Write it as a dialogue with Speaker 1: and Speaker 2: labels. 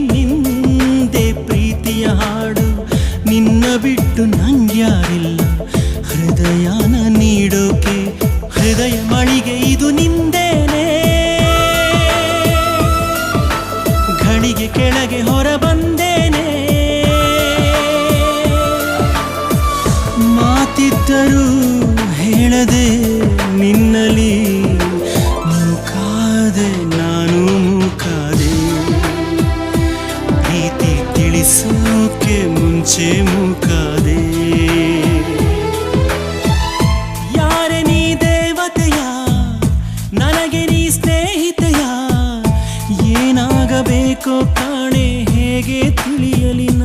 Speaker 1: ನಿಂದೆ ಪ್ರೀತಿಯ ಹಾಡು ನಿನ್ನ ಬಿಟ್ಟು ನಂಗ್ಯಾರಿಲ್ಲ. ಹೃದಯನ ನೀಡೋಕೆ, ಹೃದಯ ಮಳಿಗೆ ಇದು ನಿಂದೇನೆ. ಘಳಿಗೆ ಕೆಳಗೆ ಹೊರಬಂದೇನೆ ಬಂದೇನೆ. ಹೇಳದೆ ನಿನ್ನಲಿ ಕಾದೆ ನಾ ಯೇಸುಕ್ಕೆ ಮುಂಚೆ ಮುಖದೆ. ಯಾರೇ ನೀ ದೇವತೆಯ? ನನಗೆ ನೀ ಸ್ನೇಹಿತೆಯ? ಏನಾಗಬೇಕೋ ಕಾಣೆ ಹೇಗೆ ತಿಳಿಯಲಿ?